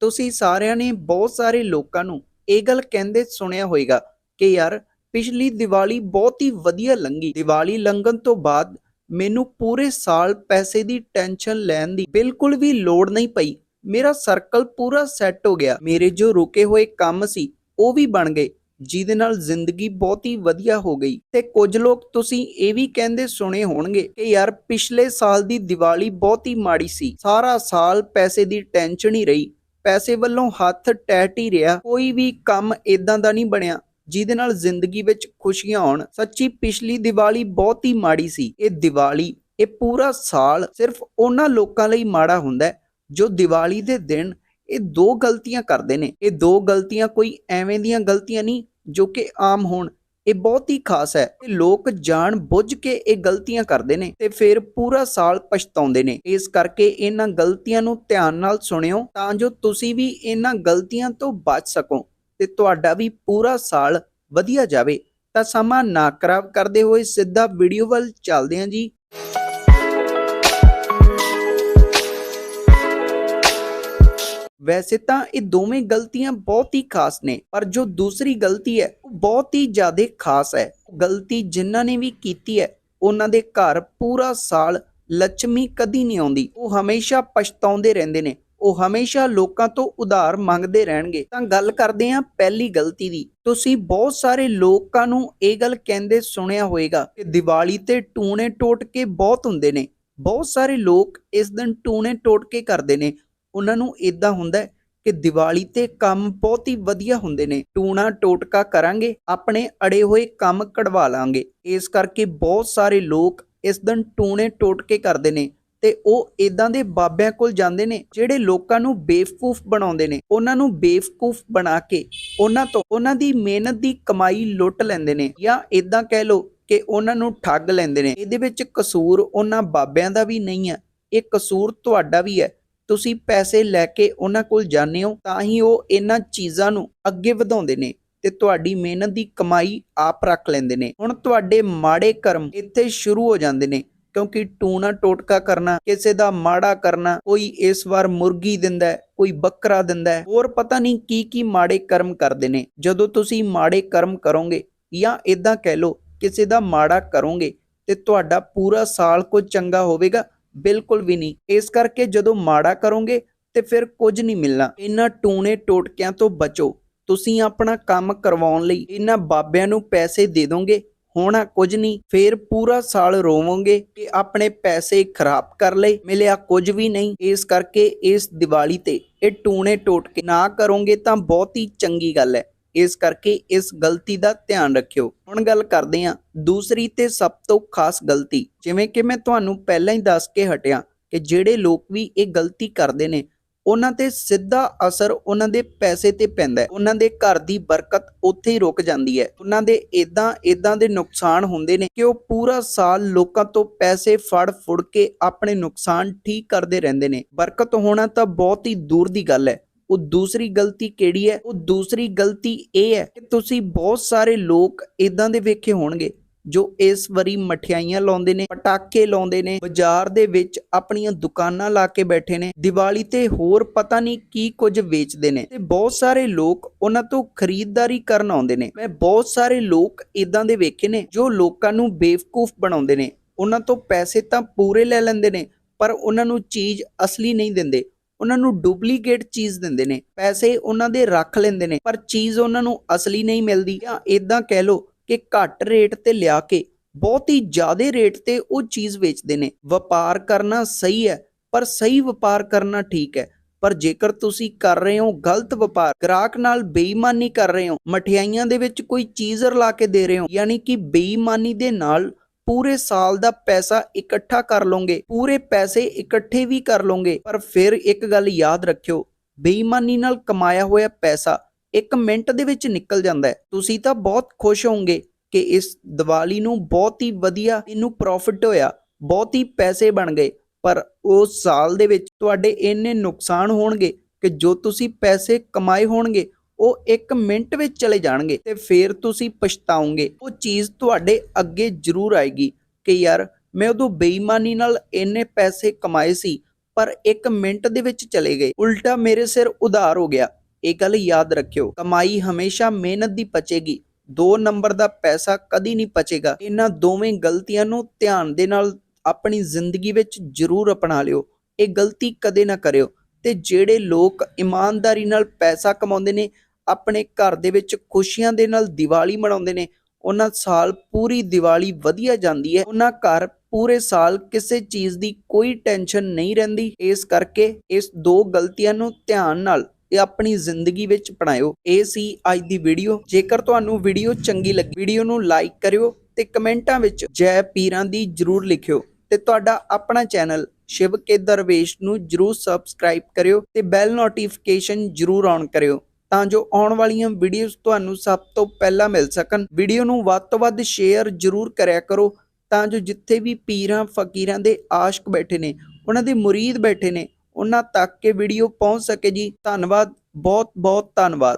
ਤੁਸੀਂ ਸਾਰਿਆਂ ਨੇ ਬਹੁਤ ਸਾਰੇ ਲੋਕਾਂ ਨੂੰ ਇਹ ਗੱਲ ਕਹਿੰਦੇ ਸੁਣਿਆ ਹੋਵੇਗਾ ਕਿ ਯਾਰ ਪਿਛਲੀ ਦੀਵਾਲੀ ਬਹੁਤ ਹੀ ਵਧੀਆ ਲੰਗੀ ਦੀਵਾਲੀ ਲੰਘਣ ਤੋਂ ਬਾਅਦ ਮੈਨੂੰ ਪੂਰੇ ਸਾਲ ਪੈਸੇ ਦੀ ਟੈਨਸ਼ਨ ਲੈਣ ਦੀ ਬਿਲਕੁਲ ਵੀ ਲੋੜ ਨਹੀਂ ਪਈ। ਮੇਰਾ ਸਰਕਲ ਪੂਰਾ ਸੈੱਟ ਹੋ ਗਿਆ। ਮੇਰੇ ਜੋ ਰੁਕੇ ਹੋਏ ਕੰਮ ਸੀ, ਉਹ ਵੀ ਬਣ ਗਏ, ਜਿਹਦੇ ਨਾਲ ਜ਼ਿੰਦਗੀ ਬਹੁਤ ਹੀ ਵਧੀਆ ਹੋ ਗਈ। ਤੇ ਕੁਝ ਲੋਕ ਤੁਸੀਂ ਇਹ ਵੀ ਕਹਿੰਦੇ ਸੁਣੇ ਹੋਣਗੇ ਕਿ ਯਾਰ ਪਿਛਲੇ ਸਾਲ ਦੀ ਦੀਵਾਲੀ ਬਹੁਤ ਹੀ ਮਾੜੀ ਸੀ। ਸਾਰਾ ਸਾਲ ਪੈਸੇ ਦੀ ਟੈਨਸ਼ਨ ਹੀ ਰਹੀ। ਪੈਸੇ ਵੱਲੋਂ ਹੱਥ ਟੈਟ ਹੀ ਰਿਹਾ। ਕੋਈ ਵੀ ਕੰਮ ਇਦਾਂ ਦਾ ਨਹੀਂ ਬਣਿਆ, ਜਿਹਦੇ ਨਾਲ ਜ਼ਿੰਦਗੀ ਵਿੱਚ ਖੁਸ਼ੀਆਂ ਆਉਣ। ਸੱਚੀ ਪਿਛਲੀ ਦੀਵਾਲੀ ਬਹੁਤ ਹੀ ਮਾੜੀ ਸੀ। ਇਹ ਦੀਵਾਲੀ, ਇਹ ਪੂਰਾ ਸਾਲ ਸਿਰਫ ਉਹਨਾਂ ਲੋਕਾਂ ਲਈ ਮਾੜਾ ਹੁੰਦਾ ਹੈ, ਜੋ ਦੀਵਾਲੀ ਦੇ ਦਿਨ ਇਹ ਦੋ ਗਲਤੀਆਂ ਕਰਦੇ ਨੇ। ਇਹ ਦੋ ਗਲਤੀਆਂ ਕੋਈ ਐਵੇਂ ਦੀਆਂ ਗਲਤੀਆਂ ਨਹੀਂ, ਜੋ ਕਿ ਆਮ ਹੋਣ। ਇਹ ਬਹੁਤ ਹੀ ਖਾਸ ਹੈ। ਲੋਕ ਜਾਣ ਬੁੱਝ ਕੇ ਇਹ ਗਲਤੀਆਂ ਕਰਦੇ ਨੇ ਤੇ ਫਿਰ ਪੂਰਾ ਸਾਲ ਪਛਤਾਉਂਦੇ ਨੇ। ਇਸ ਕਰਕੇ ਇਹਨਾਂ ਗਲਤੀਆਂ ਨੂੰ ਧਿਆਨ ਨਾਲ ਸੁਣਿਓ ਤਾਂ ਜੋ ਤੁਸੀਂ ਵੀ ਇਹਨਾਂ ਗਲਤੀਆਂ ਤੋਂ ਬਚ ਸਕੋ ਤੇ ਤੁਹਾਡਾ ਵੀ ਪੂਰਾ ਸਾਲ ਵਧੀਆ ਜਾਵੇ। ਤਾਂ ਸਮਾਂ ਨਾ ਖਰਾਬ ਕਰਦੇ ਹੋਏ ਸਿੱਧਾ ਵੀਡੀਓ ਵੱਲ ਚੱਲਦੇ ਹਾਂ ਜੀ। ਵੈਸੇ ਤਾਂ ਇਹ ਦੋਵੇਂ ਗਲਤੀਆਂ ਬਹੁਤ ਹੀ ਖਾਸ ਨੇ, ਪਰ ਜੋ ਦੂਸਰੀ ਗਲਤੀ ਹੈ, ਉਹ ਬਹੁਤ ਹੀ ਜ਼ਿਆਦਾ ਖਾਸ ਹੈ। ਗਲਤੀ ਜਿਨ੍ਹਾਂ ਨੇ ਵੀ ਕੀਤੀ ਹੈ, ਉਹਨਾਂ ਦੇ ਘਰ ਪੂਰਾ ਸਾਲ ਲక్ష్ਮੀ ਕਦੀ ਨਹੀਂ ਆਉਂਦੀ। ਉਹ ਹਮੇਸ਼ਾ ਪਛਤਾਉਂਦੇ ਰਹਿੰਦੇ ਨੇ, ਉਹ ਹਮੇਸ਼ਾ ਲੋਕਾਂ ਤੋਂ ਉਧਾਰ ਮੰਗਦੇ ਰਹਿਣਗੇ। ਤਾਂ ਗੱਲ ਕਰਦੇ ਹਾਂ ਪਹਿਲੀ ਗਲਤੀ ਦੀ। ਤੁਸੀਂ ਬਹੁਤ ਸਾਰੇ ਲੋਕਾਂ ਨੂੰ ਇਹ ਗੱਲ ਕਹਿੰਦੇ ਸੁਣਿਆ ਹੋਵੇਗਾ ਕਿ ਦੀਵਾਲੀ ਤੇ ਟੂਣੇ ਟੋਟਕੇ ਬਹੁਤ ਹੁੰਦੇ ਨੇ। ਬਹੁਤ ਸਾਰੇ ਲੋਕ ਇਸ ਦਿਨ ਟੂਣੇ ਟੋਟਕੇ ਕਰਦੇ ਨੇ। ਉਹਨਾਂ ਨੂੰ ਇਦਾਂ ਹੁੰਦਾ ਹੈ ਕਿ ਦੀਵਾਲੀ ਤੇ ਕੰਮ ਬਹੁਤ ਹੀ ਵਧੀਆ ਹੁੰਦੇ ਨੇ। ਟੂਣਾ ਟੋਟਕਾ ਕਰਾਂਗੇ, ਆਪਣੇ ਅੜੇ ਹੋਏ ਕੰਮ ਕਢਵਾ ਲਾਂਗੇ। ਇਸ ਕਰਕੇ ਬਹੁਤ ਸਾਰੇ ਲੋਕ ਇਸ ਦਿਨ ਟੂਣੇ ਟੋਟਕੇ ਕਰਦੇ ਨੇ ਤੇ ਉਹ ਇਦਾਂ ਦੇ ਬਾਬਿਆਂ ਕੋਲ ਜਾਂਦੇ ਨੇ ਜਿਹੜੇ ਲੋਕਾਂ ਨੂੰ ਬੇਵਕੂਫ ਬਣਾਉਂਦੇ ਨੇ। ਉਹਨਾਂ ਨੂੰ ਬੇਵਕੂਫ ਬਣਾ ਕੇ ਉਹਨਾਂ ਤੋਂ ਉਹਨਾਂ ਦੀ ਮਿਹਨਤ ਦੀ ਕਮਾਈ ਲੁੱਟ ਲੈਂਦੇ ਨੇ ਜਾਂ ਇਦਾਂ ਕਹਿ ਲਓ ਕਿ ਉਹਨਾਂ ਨੂੰ ਠੱਗ ਲੈਂਦੇ ਨੇ। ਇਹਦੇ ਵਿੱਚ ਕਸੂਰ ਉਹਨਾਂ ਬਾਬਿਆਂ ਦਾ ਵੀ ਨਹੀਂ ਹੈ, ਇਹ ਕਸੂਰ ਤੁਹਾਡਾ ਵੀ ਹੈ। ਤੁਸੀਂ ਪੈਸੇ ਲੈ ਕੇ ਉਹਨਾਂ ਕੋਲ ਜਾਂਦੇ ਹੋ, ਤਾਂ ਹੀ ਉਹ ਇਹਨਾਂ ਚੀਜ਼ਾਂ ਨੂੰ ਅੱਗੇ ਵਧਾਉਂਦੇ ਨੇ ਤੇ ਤੁਹਾਡੀ ਮਿਹਨਤ ਦੀ ਕਮਾਈ ਆਪ ਰੱਖ ਲੈਂਦੇ ਨੇ। ਹੁਣ ਤੁਹਾਡੇ ਮਾੜੇ ਕਰਮ ਇੱਥੇ ਸ਼ੁਰੂ ਹੋ ਜਾਂਦੇ ਨੇ, ਕਿਉਂਕਿ ਟੂਣਾ ਟੋਟਕਾ ਕਰਨਾ, ਕਿਸੇ ਦਾ ਮਾੜਾ ਕਰਨਾ, ਕੋਈ ਇਸ ਵਾਰ ਮੁਰਗੀ ਦਿੰਦਾ ਹੈ ਕੋਈ ਬੱਕਰਾ ਦਿੰਦਾ ਹੈ ਹੋਰ ਪਤਾ ਨਹੀਂ ਕੀ ਕੀ ਮਾੜੇ ਕਰਮ ਕਰਦੇ ਨੇ। ਜਦੋਂ ਤੁਸੀਂ ਮਾੜੇ ਕਰਮ ਕਰੋਗੇ ਜਾਂ ਇਦਾਂ ਕਹਿ ਲਓ, ਕਿਸੇ ਦਾ ਮਾੜਾ ਕਰੋਗੇ ਤੇ ਤੁਹਾਡਾ ਪੂਰਾ ਸਾਲ ਕੁਝ ਚੰਗਾ ਹੋਵੇਗਾ ਬਿਲਕੁਲ ਵੀ ਨਹੀਂ। ਇਸ ਕਰਕੇ ਜਦੋਂ ਮਾੜਾ ਕਰੋਗੇ ਤੇ ਫਿਰ ਕੁਝ ਨਹੀਂ ਮਿਲਣਾ। ਇਹਨਾਂ ਟੂਣੇ ਟੋਟਕਿਆਂ ਤੋਂ ਬਚੋ। ਤੁਸੀਂ ਆਪਣਾ ਕੰਮ ਕਰਵਾਉਣ ਲਈ ਇਹਨਾਂ ਬਾਬਿਆਂ ਨੂੰ ਪੈਸੇ ਦੇ ਦੋਗੇ। ਹੋਣਾ ਕੁਝ ਨਹੀਂ। ਫੇਰ ਪੂਰਾ ਸਾਲ ਰੋਵੋਗੇ ਕਿ ਆਪਣੇ ਪੈਸੇ ਖਰਾਬ ਕਰ ਲਏ। ਮਿਲਿਆ ਕੁਝ ਵੀ ਨਹੀਂ। ਇਸ ਕਰਕੇ ਇਸ ਦੀਵਾਲੀ ਤੇ ਇਹ ਟੂਣੇ ਟੋਟਕੇ ਨਾ ਕਰੋਗੇ ਤਾਂ ਬਹੁਤ ਹੀ ਚੰਗੀ ਗੱਲ ਹੈ। ਇਸ ਕਰਕੇ ਇਸ ਗਲਤੀ ਦਾ ਧਿਆਨ ਰੱਖਿਓ। ਹੁਣ ਗੱਲ ਕਰਦੇ ਹਾਂ ਦੂਸਰੀ ਤੇ ਸਭ ਤੋਂ ਖਾਸ ਗਲਤੀ, ਜਿਵੇਂ ਕਿ ਮੈਂ ਤੁਹਾਨੂੰ ਪਹਿਲਾਂ ਹੀ ਦੱਸ ਕੇ ਹਟਿਆ ਕਿ ਜਿਹੜੇ ਲੋਕ ਵੀ ਇਹ ਗਲਤੀ ਕਰਦੇ ਨੇ, ਉਹਨਾਂ ਤੇ ਸਿੱਧਾ ਅਸਰ ਉਹਨਾਂ ਦੇ ਪੈਸੇ ਤੇ ਪੈਂਦਾ ਹੈ। ਉਹਨਾਂ ਦੇ ਘਰ ਦੀ ਬਰਕਤ ਉੱਥੇ ਹੀ ਰੁਕ ਜਾਂਦੀ ਹੈ। ਉਹਨਾਂ ਦੇ ਇਦਾਂ ਇਦਾਂ ਦੇ ਨੁਕਸਾਨ ਹੁੰਦੇ ਨੇ ਕਿ ਉਹ ਪੂਰਾ ਸਾਲ ਲੋਕਾਂ ਤੋਂ ਪੈਸੇ ਫੜ ਫੁੜ ਕੇ ਆਪਣੇ ਨੁਕਸਾਨ ਠੀਕ ਕਰਦੇ ਰਹਿੰਦੇ ਨੇ। ਬਰਕਤ ਹੋਣਾ ਤਾਂ ਬਹੁਤ ਹੀ ਦੂਰ ਦੀ ਗੱਲ ਹੈ। ਉਹ ਦੂਸਰੀ ਗਲਤੀ ਕਿਹੜੀ ਹੈ? ਉਹ ਦੂਸਰੀ ਗਲਤੀ ਇਹ ਹੈ ਕਿ ਤੁਸੀਂ ਬਹੁਤ ਸਾਰੇ ਲੋਕ ਇਦਾਂ ਦੇ ਵੇਖੇ ਹੋਣਗੇ ਜੋ ਇਸ ਵਾਰੀ ਮਠਿਆਈਆਂ ਲਾਉਂਦੇ ਨੇ, ਪਟਾਕੇ ਲਾਉਂਦੇ ਨੇ, ਬਾਜ਼ਾਰ ਦੇ ਵਿੱਚ ਆਪਣੀਆਂ ਦੁਕਾਨਾਂ ਲਾ ਕੇ ਬੈਠੇ ਨੇ, ਦੀਵਾਲੀ ਤੇ ਹੋਰ ਪਤਾ ਨਹੀਂ ਕੀ ਕੁਝ ਵੇਚਦੇ ਨੇ ਤੇ ਬਹੁਤ ਸਾਰੇ ਲੋਕ ਉਹਨਾਂ ਤੋਂ ਖਰੀਦਦਾਰੀ ਕਰਨ ਆਉਂਦੇ ਨੇ। ਮੈਂ ਬਹੁਤ ਸਾਰੇ ਲੋਕ ਇਦਾਂ ਦੇ ਵੇਖੇ ਨੇ ਜੋ ਲੋਕਾਂ ਨੂੰ ਬੇਵਕੂਫ ਬਣਾਉਂਦੇ ਨੇ। ਉਹਨਾਂ ਤੋਂ ਪੈਸੇ ਤਾਂ ਪੂਰੇ ਲੈ ਲੈਂਦੇ ਨੇ, ਪਰ ਉਹਨਾਂ ਨੂੰ ਚੀਜ਼ ਅਸਲੀ ਨਹੀਂ ਦਿੰਦੇ। ਉਹਨਾਂ ਨੂੰ ਡੁਪਲੀਕੇਟ ਚੀਜ਼ ਦਿੰਦੇ ਨੇ, ਪੈਸੇ ਉਹਨਾਂ ਦੇ ਰੱਖ ਲੈਂਦੇ ਨੇ, ਪਰ ਚੀਜ਼ ਉਹਨਾਂ ਨੂੰ ਅਸਲੀ ਨਹੀਂ ਮਿਲਦੀ ਜਾਂ ਇਦਾਂ ਕਹਿ ਲਓ ਕਿ ਘੱਟ ਰੇਟ ਤੇ ਲਿਆ ਕੇ ਬਹੁਤ ਹੀ ਜ਼ਿਆਦਾ ਰੇਟ ਤੇ ਉਹ ਚੀਜ਼ ਵੇਚਦੇ ਨੇ। ਵਪਾਰ ਕਰਨਾ ਸਹੀ ਹੈ, ਪਰ ਸਹੀ ਵਪਾਰ ਕਰਨਾ ਠੀਕ ਹੈ। ਪਰ ਜੇਕਰ ਤੁਸੀਂ ਕਰ ਰਹੇ ਹੋ ਗਲਤ ਵਪਾਰ, ਗ੍ਰਾਹਕ ਨਾਲ ਬੇਈਮਾਨੀ ਕਰ ਰਹੇ ਹੋ, ਮਠਿਆਈਆਂ ਦੇ ਵਿੱਚ ਕੋਈ ਚੀਜ਼ ਰਲਾ ਕੇ ਦੇ ਰਹੇ ਹੋ, ਯਾਨੀ ਕਿ ਬੇਈਮਾਨੀ ਦੇ ਨਾਲ ਪੂਰੇ ਸਾਲ ਦਾ ਪੈਸਾ ਇਕੱਠਾ ਕਰ ਲਓਗੇ, ਪੂਰੇ ਪੈਸੇ ਇਕੱਠੇ ਵੀ ਕਰ ਲਓਗੇ, ਪਰ ਫਿਰ ਇੱਕ ਗੱਲ ਯਾਦ ਰੱਖਿਓ, ਬੇਈਮਾਨੀ ਨਾਲ ਕਮਾਇਆ ਹੋਇਆ ਪੈਸਾ ਇੱਕ ਮਿੰਟ ਦੇ ਵਿੱਚ ਨਿਕਲ ਜਾਂਦਾ ਹੈ। ਤੁਸੀਂ ਤਾਂ ਬਹੁਤ ਖੁਸ਼ ਹੋਵੋਗੇ ਕਿ ਇਸ ਦੀਵਾਲੀ ਨੂੰ ਬਹੁਤ ਹੀ ਵਧੀਆ ਇਹਨੂੰ ਪ੍ਰੋਫਿਟ ਹੋਇਆ, ਬਹੁਤ ਹੀ ਪੈਸੇ ਬਣ ਗਏ, ਪਰ ਉਸ ਸਾਲ ਦੇ ਵਿੱਚ ਤੁਹਾਡੇ ਇੰਨੇ ਨੁਕਸਾਨ ਹੋਣਗੇ ਕਿ ਜੋ ਤੁਸੀਂ ਪੈਸੇ ਕਮਾਏ ਹੋਣਗੇ ਉਹ 1 ਮਿੰਟ ਵਿੱਚ ਚਲੇ ਜਾਣਗੇ ਤੇ ਫਿਰ ਤੁਸੀਂ ਪਛਤਾਓਗੇ। ਉਹ ਚੀਜ਼ ਤੁਹਾਡੇ ਅੱਗੇ ਜ਼ਰੂਰ ਆਏਗੀ ਕਿ ਯਾਰ ਮੈਂ ਉਦੋਂ ਬੇਈਮਾਨੀ ਨਾਲ ਇੰਨੇ ਪੈਸੇ ਕਮਾਏ ਸੀ, ਪਰ 1 ਮਿੰਟ ਦੇ ਵਿੱਚ ਚਲੇ ਗਏ। ਉਲਟਾ ਮੇਰੇ ਸਿਰ ਉਧਾਰ ਹੋ ਗਿਆ। ਇਹ ਗੱਲ ਯਾਦ ਰੱਖਿਓ, ਕਮਾਈ ਹਮੇਸ਼ਾ ਮਿਹਨਤ ਦੀ ਪਚੇਗੀ। 2 ਨੰਬਰ ਦਾ ਪੈਸਾ ਕਦੀ ਨਹੀਂ ਪਚੇਗਾ। ਇਹਨਾਂ ਦੋਵੇਂ ਗਲਤੀਆਂ ਨੂੰ ਧਿਆਨ ਦੇ ਨਾਲ ਆਪਣੀ ਜ਼ਿੰਦਗੀ ਵਿੱਚ ਜ਼ਰੂਰ ਅਪਣਾ ਲਿਓ। ਇਹ ਗਲਤੀ ਕਦੇ ਨਾ ਕਰਿਓ। ਤੇ ਜਿਹੜੇ ਲੋਕ ਇਮਾਨਦਾਰੀ ਨਾਲ ਪੈਸਾ ਕਮਾਉਂਦੇ ਨੇ ਆਪਣੇ ਘਰ ਦੇ ਵਿੱਚ ਖੁਸ਼ੀਆਂ ਦੇ ਨਾਲ ਦੀਵਾਲੀ ਮਨਾਉਂਦੇ ਨੇ। ਉਹਨਾਂ ਸਾਲ ਪੂਰੀ ਦੀਵਾਲੀ ਵਧੀਆ ਜਾਂਦੀ ਹੈ। ਉਹਨਾਂ ਘਰ ਪੂਰੇ ਸਾਲ ਕਿਸੇ ਚੀਜ਼ ਦੀ ਕੋਈ ਟੈਨਸ਼ਨ ਨਹੀਂ ਰਹਿੰਦੀ। ਇਸ ਕਰਕੇ ਇਸ ਦੋ ਗਲਤੀਆਂ ਨੂੰ ਧਿਆਨ ਨਾਲ ਇਹ ਆਪਣੀ ਜ਼ਿੰਦਗੀ ਵਿੱਚ ਅਪਣਾਇਓ। ਇਹ ਸੀ ਅੱਜ ਦੀ ਵੀਡੀਓ। ਜੇਕਰ ਤੁਹਾਨੂੰ ਵੀਡੀਓ ਚੰਗੀ ਲੱਗੀ, ਵੀਡੀਓ ਨੂੰ ਲਾਈਕ ਕਰਿਓ ਤੇ ਕਮੈਂਟਾਂ ਵਿੱਚ ਜੈ ਪੀਰਾਂ ਦੀ ਜਰੂਰ ਲਿਖਿਓ ਤੇ ਤੁਹਾਡਾ ਆਪਣਾ ਚੈਨਲ ਸ਼ਿਵ ਕੇ ਦਰਵੇਸ਼ ਨੂੰ ਜਰੂਰ ਸਬਸਕ੍ਰਾਈਬ ਕਰਿਓ ਤੇ ਬੈਲ ਨੋਟੀਫਿਕੇਸ਼ਨ ਜਰੂਰ ਔਨ ਕਰਿਓ। ਤਾਂ ਜੋ ਆਉਣ ਵਾਲੀਆਂ ਵੀਡੀਓਜ਼ ਤੁਹਾਨੂੰ ਸਭ ਤੋਂ ਪਹਿਲਾਂ ਮਿਲ ਸਕਣ। ਵੀਡੀਓ ਨੂੰ ਵੱਧ ਤੋਂ ਵੱਧ ਸ਼ੇਅਰ ਜਰੂਰ ਕਰਿਆ ਕਰੋ ਤਾਂ ਜੋ ਜਿੱਥੇ ਵੀ ਪੀਰਾਂ, ਫਕੀਰਾਂ ਦੇ ਆਸ਼ਕ ਬੈਠੇ ਨੇ, ਉਹਨਾਂ ਦੇ ਮੁਰੀਦ ਬੈਠੇ ਨੇ, ਉਹਨਾਂ ਤੱਕ ਇਹ ਵੀਡੀਓ ਪਹੁੰਚ ਸਕੇ ਜੀ। ਧੰਨਵਾਦ ਬਹੁਤ ਬਹੁਤ ਧੰਨਵਾਦ।